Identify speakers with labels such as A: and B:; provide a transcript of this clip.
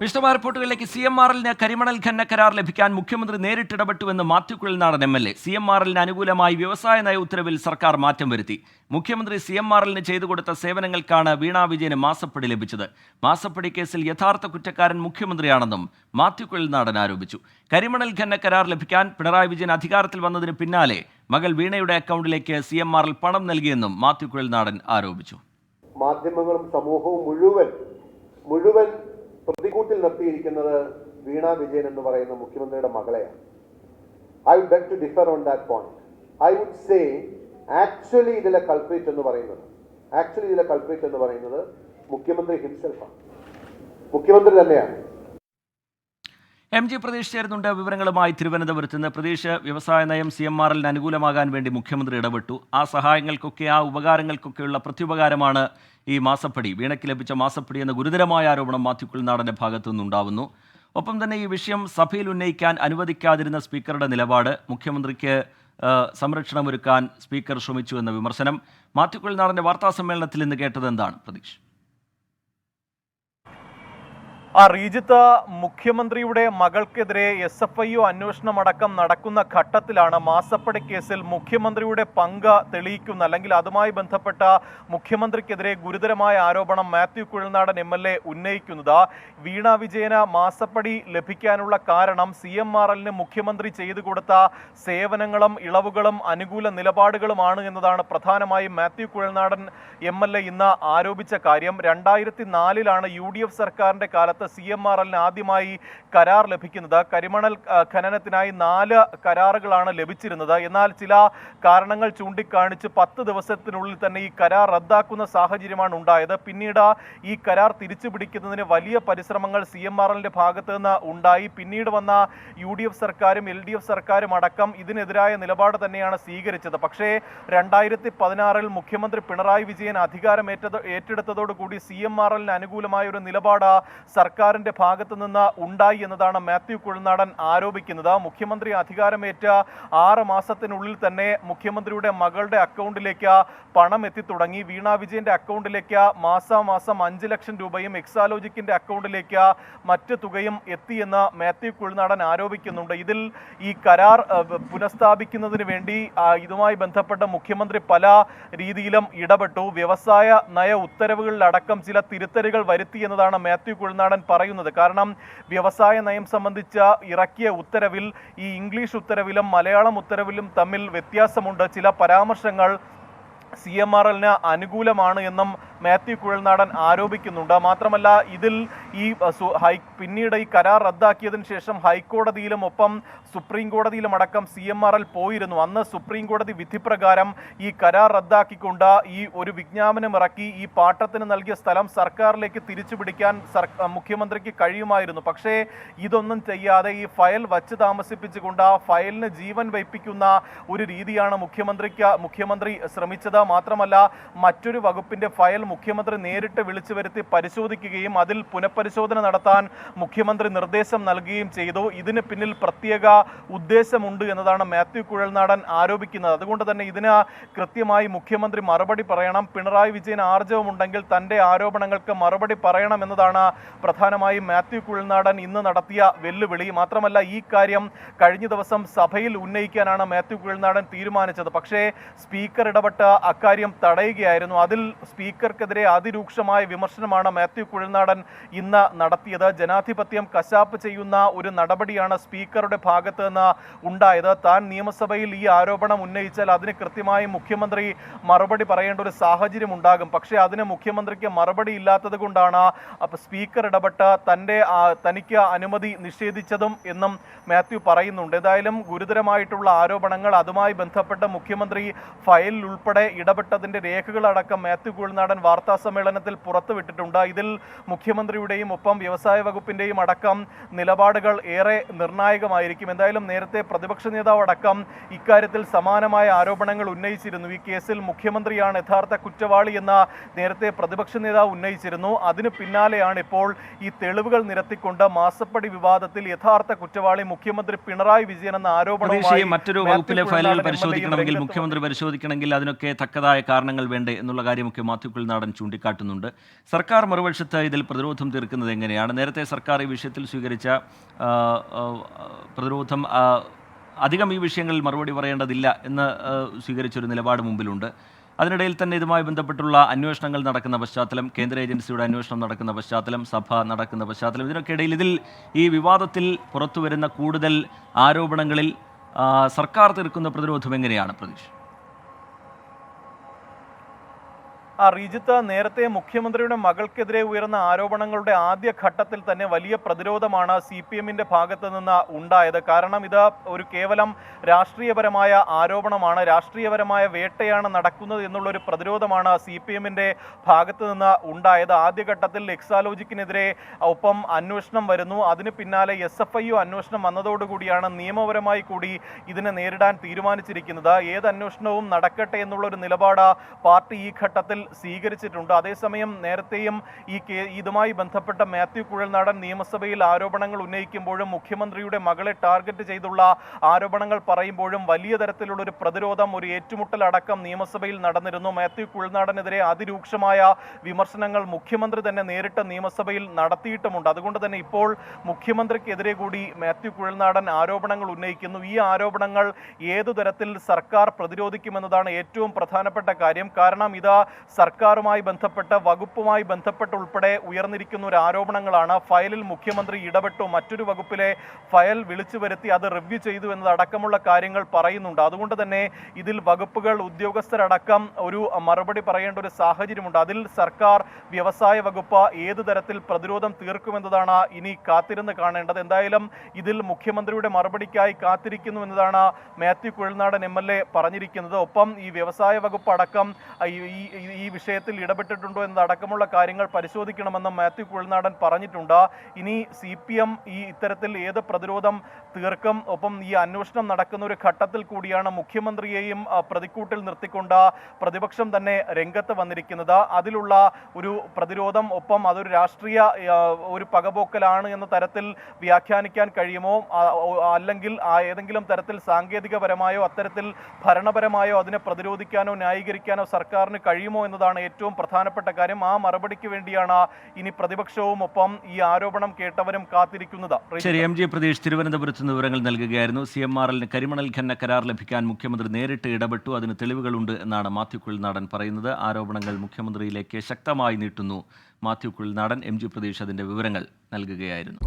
A: വിശദമായ റിപ്പോർട്ടുകളിലേക്ക് C M ആറിന് കരിമണൽ ഖന്ന കരാർ ലഭിക്കാൻ മുഖ്യമന്ത്രി നേരിട്ടിടപെട്ടുവെന്ന് Mathew Kuzhalnadan M L A. C M ആറിന് അനുകൂലമായി വ്യവസായ നയ ഉത്തരവിൽ സർക്കാർ മാറ്റം വരുത്തി. മുഖ്യമന്ത്രി സി എം ആറിന് ചെയ്തു കൊടുത്ത സേവനങ്ങൾക്കാണ് വീണാ വിജയന് മാസപ്പടി ലഭിച്ചത്. മാസപ്പടി കേസിൽ യഥാർത്ഥ കുറ്റക്കാരൻ മുഖ്യമന്ത്രിയാണെന്നും മാത്യു കുഴൽനാടൻ ആരോപിച്ചു. കരിമണൽ ഖന്ന കരാർ ലഭിക്കാൻ പിണറായി വിജയൻ അധികാരത്തിൽ വന്നതിന് പിന്നാലെ മകൾ വീണയുടെ അക്കൗണ്ടിലേക്ക് സി എം ആറിൽ പണം നൽകിയെന്നും മാത്യു കുഴൽനാടൻ ആരോപിച്ചു.
B: മാധ്യമങ്ങളും സമൂഹവും മുഴുവൻ മുഴുവൻ പ്രതികൂട്ടിൽ നിർത്തിയിരിക്കുന്നത് വീണ വിജയൻ എന്ന് പറയുന്ന മുഖ്യമന്ത്രിയുടെ മകളെയാണ്. I would beg to differ on that point I would say actually ഇതിലെ കൾപ്രേറ്റ് എന്ന് പറയുന്നത് ആക്ച്വലി ഇതിലെ കൾപ്രേറ്റ് എന്ന് പറയുന്നത് മുഖ്യമന്ത്രി ഹിംസെൽഫാണ് മുഖ്യമന്ത്രി തന്നെയാണ്.
A: എം ജി പ്രതീഷ് ചേരുന്നുണ്ട്. വിവരങ്ങളുമായി തിരുവനന്തപുരത്ത് നിന്ന് പ്രതീഷ് വ്യവസായ നയം സി എം ആർ എല്ലിന് അനുകൂലമാകാൻ വേണ്ടി മുഖ്യമന്ത്രി ഇടപെട്ടു. ആ സഹായങ്ങൾക്കൊക്കെ ആ ഉപകാരങ്ങൾക്കൊക്കെയുള്ള പ്രത്യുപകാരമാണ് ഈ മാസപ്പടി. വീണയ്ക്ക് ലഭിച്ച മാസപ്പടി എന്ന ഗുരുതരമായ ആരോപണം മാത്യു കുൽനാടന്റെ ഭാഗത്തു നിന്നുണ്ടാവുന്നു. ഒപ്പം തന്നെ ഈ വിഷയം സഭയിൽ ഉന്നയിക്കാൻ അനുവദിക്കാതിരുന്ന സ്പീക്കറുടെ നിലപാട് മുഖ്യമന്ത്രിക്ക് സംരക്ഷണമൊരുക്കാൻ സ്പീക്കർ ശ്രമിച്ചു എന്ന വിമർശനം. മാത്യു കുൽനാടന്റെ വാർത്താ സമ്മേളനത്തിൽ ഇന്ന് കേട്ടത് എന്താണ് പ്രതീഷ്?
C: ആ റീജിത്ത് മുഖ്യമന്ത്രിയുടെ മകൾക്കെതിരെ എസ് എഫ് ഐ ഒ അന്വേഷണമടക്കം നടക്കുന്ന ഘട്ടത്തിലാണ് മാസപ്പടി കേസിൽ മുഖ്യമന്ത്രിയുടെ പങ്ക് തെളിയിക്കുന്ന അല്ലെങ്കിൽ അതുമായി ബന്ധപ്പെട്ട മുഖ്യമന്ത്രിക്കെതിരെ ഗുരുതരമായ ആരോപണം Mathew Kuzhalnadan M L A ഉന്നയിക്കുന്നത്. വീണ വിജയന് മാസപ്പടി ലഭിക്കാനുള്ള കാരണം സി എം ആർ എല്ലിന് മുഖ്യമന്ത്രി ചെയ്തു കൊടുത്ത സേവനങ്ങളും ഇളവുകളും അനുകൂല നിലപാടുകളുമാണ് എന്നതാണ് പ്രധാനമായും Mathew Kuzhalnadan M L A ഇന്ന് ആരോപിച്ച കാര്യം. രണ്ടായിരത്തി നാലിലാണ് യു ഡി എഫ് സർക്കാരിന്റെ കാലത്ത് സി എം ആർ എല്ലിന് ആദ്യമായി കരാർ ലഭിക്കുന്നത്. കരിമണൽ ഖനനത്തിനായി നാല് കരാറുകളാണ് ലഭിച്ചിരുന്നത്. എന്നാൽ ചില കാരണങ്ങൾ ചൂണ്ടിക്കാണിച്ച് പത്ത് ദിവസത്തിനുള്ളിൽ തന്നെ ഈ കരാർ റദ്ദാക്കുന്ന സാഹചര്യമാണ് ഉണ്ടായത്. പിന്നീട് ഈ കരാർ തിരിച്ചു പിടിക്കുന്നതിന് വലിയ പരിശ്രമങ്ങൾ സി എം ആർ എല്ലിന്റെ ഭാഗത്ത് നിന്ന് ഉണ്ടായി. പിന്നീട് വന്ന യു ഡി എഫ് സർക്കാരും എൽ ഡി എഫ് സർക്കാരും അടക്കം ഇതിനെതിരായ നിലപാട് തന്നെയാണ് സ്വീകരിച്ചത്. പക്ഷേ രണ്ടായിരത്തി പതിനാറിൽ മുഖ്യമന്ത്രി പിണറായി വിജയൻ അധികാരമേറ്റത് ഏറ്റെടുത്തതോടുകൂടി സി എം ആർ എല്ലിന് അനുകൂലമായ ഒരു നിലപാട് സർക്കാരിന്റെ ഭാഗത്ത് നിന്ന് ഉണ്ടായി എന്നതാണ് മാത്യു കുഴനാടൻ ആരോപിക്കുന്നത്. മുഖ്യമന്ത്രി അധികാരമേറ്റ ആറ് മാസത്തിനുള്ളിൽ തന്നെ മുഖ്യമന്ത്രിയുടെ മകളുടെ അക്കൗണ്ടിലേക്ക് പണം എത്തിത്തുടങ്ങി. വീണ വിജയന്റെ അക്കൗണ്ടിലേക്ക് മാസാമാസം അഞ്ച് ലക്ഷം രൂപയും എക്സാലോജിക്കിന്റെ അക്കൗണ്ടിലേക്ക് മറ്റ് തുകയും എത്തിയെന്ന് മാത്യു കുഴനാടൻ ആരോപിക്കുന്നുണ്ട്. ഇതിൽ ഈ കരാർ പുനഃസ്ഥാപിക്കുന്നതിന് വേണ്ടി ഇതുമായി ബന്ധപ്പെട്ട മുഖ്യമന്ത്രി പല രീതിയിലും ഇടപെട്ടു. വ്യവസായ നയ ഉത്തരവുകളിലടക്കം ചില തിരുത്തലുകൾ വരുത്തി എന്നതാണ് മാത്യു പറയുന്നത്. കാരണം വ്യവസായ നയം സംബന്ധിച്ച ഇറക്കിയ ഉത്തരവിൽ ഈ ഇംഗ്ലീഷ് ഉത്തരവിലും മലയാളം ഉത്തരവിലും തമ്മിൽ വ്യത്യാസമുണ്ട്. ചില പരാമർശങ്ങൾ സി എം ആർ എല്ലിന് അനുകൂലമാണ് എന്നും മാത്യു കുഴൽനാടൻ ആരോപിക്കുന്നുണ്ട്. മാത്രമല്ല ഇതിൽ ഈ ഹൈ പിന്നീട് ഈ കരാർ റദ്ദാക്കിയതിന് ശേഷം ഹൈക്കോടതിയിലും ഒപ്പം സുപ്രീം കോടതിയിലും അടക്കം സി എം ആർ എൽ പോയിരുന്നു. അന്ന് സുപ്രീം കോടതി വിധി പ്രകാരം ഈ കരാർ റദ്ദാക്കിക്കൊണ്ട് ഈ ഒരു വിജ്ഞാപനം ഇറക്കി ഈ പാട്ടത്തിന് നൽകിയ സ്ഥലം സർക്കാരിലേക്ക് തിരിച്ചു പിടിക്കാൻ മുഖ്യമന്ത്രിക്ക് കഴിയുമായിരുന്നു. പക്ഷേ ഇതൊന്നും ചെയ്യാതെ ഈ ഫയൽ വച്ച് താമസിപ്പിച്ചുകൊണ്ട് ആ ഫയലിന് ജീവൻ വയ്പ്പിക്കുന്ന ഒരു രീതിയാണ് മുഖ്യമന്ത്രിക്ക് മുഖ്യമന്ത്രി ശ്രമിച്ചത്. മാത്രമല്ല മറ്റൊരു വകുപ്പിന്റെ ഫയൽ മുഖ്യമന്ത്രി നേരിട്ട് വിളിച്ചു വരുത്തി പരിശോധിക്കുകയും അതിൽ പുനഃപരിശോധന നടത്താൻ മുഖ്യമന്ത്രി നിർദ്ദേശം നൽകുകയും ചെയ്തു. ഇതിന് പിന്നിൽ പ്രത്യേക ഉദ്ദേശമുണ്ട് എന്നതാണ് മാത്യു കുഴൽനാടൻ ആരോപിക്കുന്നത്. അതുകൊണ്ട് തന്നെ ഇതിന് കൃത്യമായി മുഖ്യമന്ത്രി മറുപടി പറയണം. പിണറായി വിജയൻ ആർജവമുണ്ടെങ്കിൽ തന്റെ ആരോപണങ്ങൾക്ക് മറുപടി പറയണം എന്നതാണ് പ്രധാനമായും മാത്യു കുഴൽനാടൻ ഇന്ന് നടത്തിയ വെല്ലുവിളി. മാത്രമല്ല ഈ കാര്യം കഴിഞ്ഞ ദിവസം സഭയിൽ ഉന്നയിക്കാനാണ് മാത്യു കുഴൽനാടൻ തീരുമാനിച്ചത്. പക്ഷേ സ്പീക്കർ ഇടപെട്ട് അക്കാര്യം തടയുകയായിരുന്നു. അതിൽ സ്പീക്കർക്കെതിരെ അതിരൂക്ഷമായ വിമർശനമാണ് മാത്യു കുഴൽനാടൻ ഇന്ന് നടത്തിയത്. ജനാധിപത്യം കശാപ്പ് ചെയ്യുന്ന ഒരു നടപടിയാണ് സ്പീക്കറുടെ ഭാഗത്ത് നിന്ന് ഉണ്ടായത്. താൻ നിയമസഭയിൽ ഈ ആരോപണം ഉന്നയിച്ചാൽ അതിന് കൃത്യമായി മുഖ്യമന്ത്രി മറുപടി പറയേണ്ട ഒരു സാഹചര്യം ഉണ്ടാകും. പക്ഷേ അതിന് മുഖ്യമന്ത്രിക്ക് മറുപടി ഇല്ലാത്തത് കൊണ്ടാണ് സ്പീക്കർ ഇടപെട്ട് തന്റെ തനിക്ക് അനുമതി നിഷേധിച്ചതും എന്നും മാത്യു പറയുന്നുണ്ട്. ഏതായാലും ഗുരുതരമായിട്ടുള്ള ആരോപണങ്ങൾ അതുമായി ബന്ധപ്പെട്ട് മുഖ്യമന്ത്രി ഫയലിൽ ഉൾപ്പെടെ ഇടപെട്ടതിന്റെ രേഖകളടക്കം മാത്യു കുഴൽനാടൻ വാർത്താ സമ്മേളനത്തിൽ പുറത്തുവിട്ടിട്ടുണ്ട്. ഇതിൽ മുഖ്യമന്ത്രിയുടെയും ഒപ്പം വ്യവസായ വകുപ്പിന്റെയും അടക്കം നിലപാടുകൾ ഏറെ നിർണായകമായിരിക്കും. എന്തായാലും നേരത്തെ പ്രതിപക്ഷ നേതാവ് അടക്കം ഇക്കാര്യത്തിൽ സമാനമായ ആരോപണങ്ങൾ ഉന്നയിച്ചിരുന്നു. ഈ കേസിൽ മുഖ്യമന്ത്രിയാണ് യഥാർത്ഥ കുറ്റവാളി എന്ന നേരത്തെ പ്രതിപക്ഷ നേതാവ് ഉന്നയിച്ചിരുന്നു. അതിന് പിന്നാലെയാണ് ഇപ്പോൾ ഈ തെളിവുകൾ നിരത്തിക്കൊണ്ട് മാസപ്പടി വിവാദത്തിൽ യഥാർത്ഥ കുറ്റവാളി മുഖ്യമന്ത്രി പിണറായി വിജയൻ എന്ന ആരോപണവുമായി
A: മറ്റൊരു വകുപ്പിലെ ഫയലുകൾ പരിശോധിക്കണമെങ്കിൽ മുഖ്യമന്ത്രി പരിശോധിക്കണമെങ്കിൽ അതിനൊക്കെ തക്കതായ കാരണങ്ങൾ വേണ്ടേ എന്നുള്ള കാര്യമൊക്കെ മാത്യു കുഴൽനാടൻ ചൂണ്ടിക്കാട്ടുന്നുണ്ട്. സർക്കാർ മറുവശത്ത് ഇതിൽ പ്രതിരോധം തീർക്കുന്നത് എങ്ങനെയാണ്? നേരത്തെ സർക്കാർ ഈ വിഷയത്തിൽ സ്വീകരിച്ച പ്രതിരോധം അധികം ഈ വിഷയങ്ങളിൽ മറുപടി പറയേണ്ടതില്ല എന്ന് സ്വീകരിച്ചൊരു നിലപാട് മുമ്പിലുണ്ട്. അതിനിടയിൽ തന്നെ ഇതുമായി ബന്ധപ്പെട്ടുള്ള അന്വേഷണങ്ങൾ നടക്കുന്ന പശ്ചാത്തലം കേന്ദ്ര ഏജൻസിയുടെ അന്വേഷണം നടക്കുന്ന പശ്ചാത്തലം സഭ നടക്കുന്ന പശ്ചാത്തലം ഇതിനൊക്കെ ഇടയിൽ ഇതിൽ ഈ വിവാദത്തിൽ പുറത്തു വരുന്ന കൂടുതൽ ആരോപണങ്ങളിൽ സർക്കാർ തീർക്കുന്ന പ്രതിരോധം എങ്ങനെയാണ് പ്രതീക്ഷ?
C: ആ റിജിത്ത് നേരത്തെ മുഖ്യമന്ത്രിയുടെ മകൾക്കെതിരെ ഉയർന്ന ആരോപണങ്ങളുടെ ആദ്യ ഘട്ടത്തിൽ തന്നെ വലിയ പ്രതിരോധമാണ് സി പി എമ്മിന്റെ ഭാഗത്ത് നിന്ന് ഉണ്ടായത്. കാരണം ഇത് ഒരു കേവലം രാഷ്ട്രീയപരമായ ആരോപണമാണ് രാഷ്ട്രീയപരമായ വേട്ടയാണ് നടക്കുന്നത് എന്നുള്ള ഒരു പ്രതിരോധമാണ് സി പി എമ്മിന്റെ ഭാഗത്ത് നിന്ന് ഉണ്ടായത്. ആദ്യഘട്ടത്തിൽ എക്സാലോജിക്കിനെതിരെ ഒപ്പം അന്വേഷണം വരുന്നു. അതിന് പിന്നാലെ എസ് എഫ് ഐ യു അന്വേഷണം വന്നതോടുകൂടിയാണ് നിയമപരമായി കൂടി ഇതിനെ നേരിടാൻ തീരുമാനിച്ചിരിക്കുന്നത്. ഏത് അന്വേഷണവും നടക്കട്ടെ എന്നുള്ള ഒരു നിലപാട് പാർട്ടി ഈ ഘട്ടത്തിൽ സ്വീകരിച്ചിട്ടുണ്ട്. അതേസമയം നേരത്തെയും ഈ കേ ഇതുമായി ബന്ധപ്പെട്ട മാത്യു കുഴൽനാടൻ നിയമസഭയിൽ ആരോപണങ്ങൾ ഉന്നയിക്കുമ്പോഴും മുഖ്യമന്ത്രിയുടെ മകളെ ടാർഗറ്റ് ചെയ്തുള്ള ആരോപണങ്ങൾ പറയുമ്പോഴും വലിയ തരത്തിലുള്ള ഒരു പ്രതിരോധം ഒരു ഏറ്റുമുട്ടൽ അടക്കം നിയമസഭയിൽ നടന്നിരുന്നു. മാത്യു കുഴൽനാടനെതിരെ അതിരൂക്ഷമായ വിമർശനങ്ങൾ മുഖ്യമന്ത്രി തന്നെ നേരിട്ട് നിയമസഭയിൽ നടത്തിയിട്ടുമുണ്ട്. അതുകൊണ്ട് തന്നെ ഇപ്പോൾ മുഖ്യമന്ത്രിക്കെതിരെ കൂടി മാത്യു കുഴൽനാടൻ ആരോപണങ്ങൾ ഉന്നയിക്കുന്നു. ഈ ആരോപണങ്ങൾ ഏതു തരത്തിൽ സർക്കാർ പ്രതിരോധിക്കുമെന്നതാണ് ഏറ്റവും പ്രധാനപ്പെട്ട കാര്യം. കാരണം ഇത് സർക്കാരുമായി ബന്ധപ്പെട്ട് വകുപ്പുമായി ബന്ധപ്പെട്ട് ഉൾപ്പെടെ ഉയർന്നിരിക്കുന്ന ഒരു ആരോപണങ്ങളാണ് ഫയലിൽ മുഖ്യമന്ത്രി ഇടപെട്ടു മറ്റൊരു വകുപ്പിലെ ഫയൽ വിളിച്ചു വരുത്തി അത് റിവ്യൂ ചെയ്തു എന്നതടക്കമുള്ള കാര്യങ്ങൾ പറയുന്നുണ്ട്. അതുകൊണ്ട് തന്നെ ഇതിൽ വകുപ്പുകൾ ഉദ്യോഗസ്ഥരടക്കം ഒരു മറുപടി പറയേണ്ട ഒരു സാഹചര്യമുണ്ട്. അതിൽ സർക്കാർ വ്യവസായ വകുപ്പ് ഏത് തരത്തിൽ പ്രതിരോധം തീർക്കുമെന്നതാണ് ഇനി കാത്തിരുന്ന് കാണേണ്ടത്. എന്തായാലും ഇതിൽ മുഖ്യമന്ത്രിയുടെ മറുപടിക്കായി കാത്തിരിക്കുന്നു എന്നതാണ് Mathew Kuzhalnadan M L A പറഞ്ഞിരിക്കുന്നത്. ഒപ്പം ഈ വ്യവസായ വകുപ്പ് അടക്കം ഈ ഈ- വിഷയത്തിൽ ഇടപെട്ടിട്ടുണ്ടോ എന്നതടക്കമുള്ള കാര്യങ്ങൾ പരിശോധിക്കണമെന്നും മാത്യു കുഴൽനാടൻ പറഞ്ഞിട്ടുണ്ട്. ഇനി സി പി എം ഈ ഇത്തരത്തിൽ ഏത് പ്രതിരോധം തീർക്കും? ഒപ്പം ഈ അന്വേഷണം നടക്കുന്ന ഒരു ഘട്ടത്തിൽ കൂടിയാണ് മുഖ്യമന്ത്രിയെയും പ്രതിക്കൂട്ടിൽ നിർത്തിക്കൊണ്ട് പ്രതിപക്ഷം തന്നെ രംഗത്ത് വന്നിരിക്കുന്നത്. അതിലുള്ള ഒരു പ്രതിരോധം ഒപ്പം അതൊരു രാഷ്ട്രീയ ഒരു പകപോക്കലാണ് എന്ന തരത്തിൽ വ്യാഖ്യാനിക്കാൻ കഴിയുമോ? അല്ലെങ്കിൽ ഏതെങ്കിലും തരത്തിൽ സാങ്കേതികപരമായോ അത്തരത്തിൽ ഭരണപരമായോ അതിനെ പ്രതിരോധിക്കാനോ ന്യായീകരിക്കാനോ സർക്കാരിന് കഴിയുമോ എന്നതാണ് ഏറ്റവും പ്രധാനപ്പെട്ട കാര്യം. ആ മറുപടിക്ക് വേണ്ടിയാണ് ഇനി പ്രതിപക്ഷവും ഒപ്പം ഈ ആരോപണം കേട്ടവരും കാത്തിരിക്കുന്നത്.
A: ശരി എം ജി പ്രതീഷ് തിരുവനന്തപുരത്ത് നിന്ന് വിവരങ്ങൾ നൽകുകയായിരുന്നു. സി എം ആർ എല്ലിന് കരിമണൽ ഖന്ന കരാർ ലഭിക്കാൻ മുഖ്യമന്ത്രി നേരിട്ട് ഇടപെട്ടു. അതിന് തെളിവുകളുണ്ട് എന്നാണ് മാത്യു കുഴൽനാടൻ പറയുന്നത്. ആരോപണങ്ങൾ മുഖ്യമന്ത്രിയിലേക്ക് ശക്തമായി നീട്ടുന്നു. മാത്യു കുഴൽനാടൻ എം ജി പ്രതീഷ് അതിന്റെ വിവരങ്ങൾ നൽകുകയായിരുന്നു.